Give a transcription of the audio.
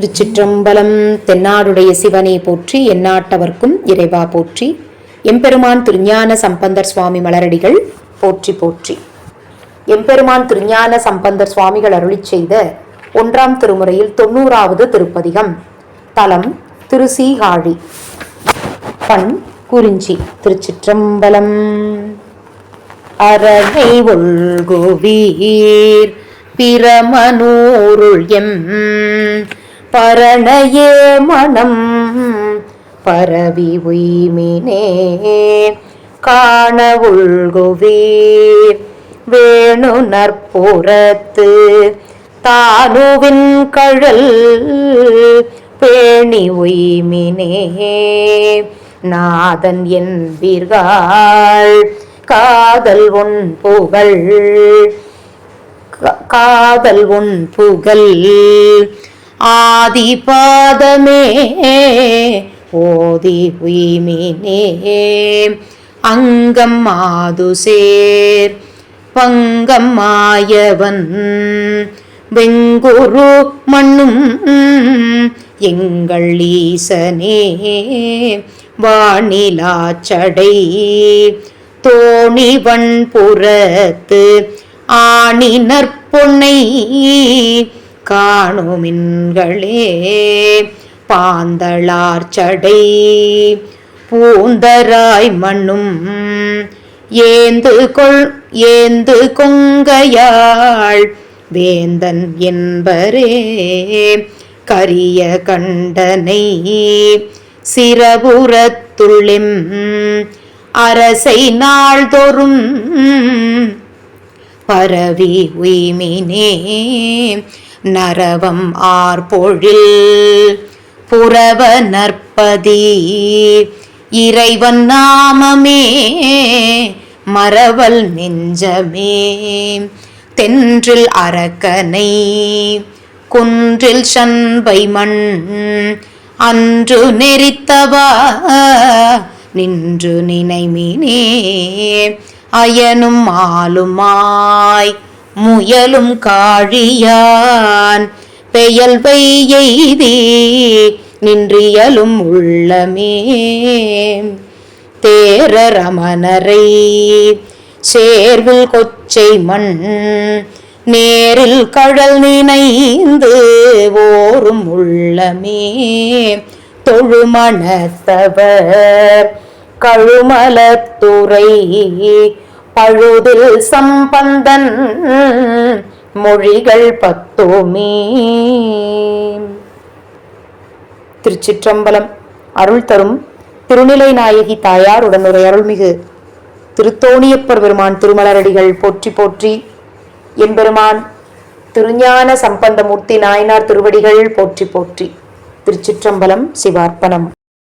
திருச்சிற்றம்பலம் தென்னாடுடைய சிவனை போற்றி எந்நாட்டவர்க்கும் இறைவா போற்றி. எம்பெருமான் திருஞான சம்பந்தர் சுவாமி மலரடிகள் போற்றி போற்றி. எம்பெருமான் திருஞான சம்பந்தர் சுவாமிகள் அருளிச் செய்த ஒன்றாம் திருமுறையில் தொண்ணூறாவது திருப்பதிகம். தலம் திருசீகாழி. பண் குறிஞ்சி திருச்சிற்றம்பலம். அரணை ஒல்குவீர். பிரமனூருள் எம் பரணையே மனம் பரவி உய்மினே. காண உள்குவீர் வேணு நற்புறத்து தானுவின் கழல் பேணி உய்மினே. நாதன் என்பீர்கள் காதல் உன் புகழ் காதல் உன் புகழ் ஆதி பாதமே ஓதி உய்மினே. அங்கம் மாதுசேர் பங்கம் மாயவன். வெங்குரு மண்ணும் எங்கள் ஈசனே. வானிலாச்சடை தோணிவன் புறத்து ஆணி நற்பொன்னை காணுமின்களே பாந்தளார்ச்சடை பூந்தராய் மண்ணும் ஏந்து கொள் ஏந்து கொங்கையாள் வேந்தன் என்பரே கரிய கண்டனை சிறபுறத்துள்ளிம் அரசை நாள்தோறும் பரவி உய்மினே நரவம் ஆர்பொழில். புறவ நற்பதி இறைவன் நாமமே மரவல் நெஞ்சமே. தென்றில் அரக்கனை குன்றில் சண்பை மண் அன்று நெறித்தவா நின்று நினைமினே. அயனும் ஆளுமாய் முயலும் காழியான். பெயல்வை எய்தி நின்றியலும் உள்ளமே. தேரரமணரை சேர்வில் கொச்சை மண் நேரில் கழல் நினைந்து ஓரும் உள்ளமே. தொழுமணத்தவர் கழுமலத்துறை அழுதில் சம்பந்தன் மொழிகள் பத்தோமே. திருச்சிற்றம்பலம் அருள் தரும் திருநிலை நாயகி தாயார் உடனுரை அருள்மிகு திருத்தோணியப்பர் பெருமான் திருமலரடிகள் போற்றி போற்றி. எம்பெருமான் திருஞான சம்பந்தமூர்த்தி நாயனார் திருவடிகள் போற்றி போற்றி. திருச்சிற்றம்பலம் சிவார்ப்பணம்.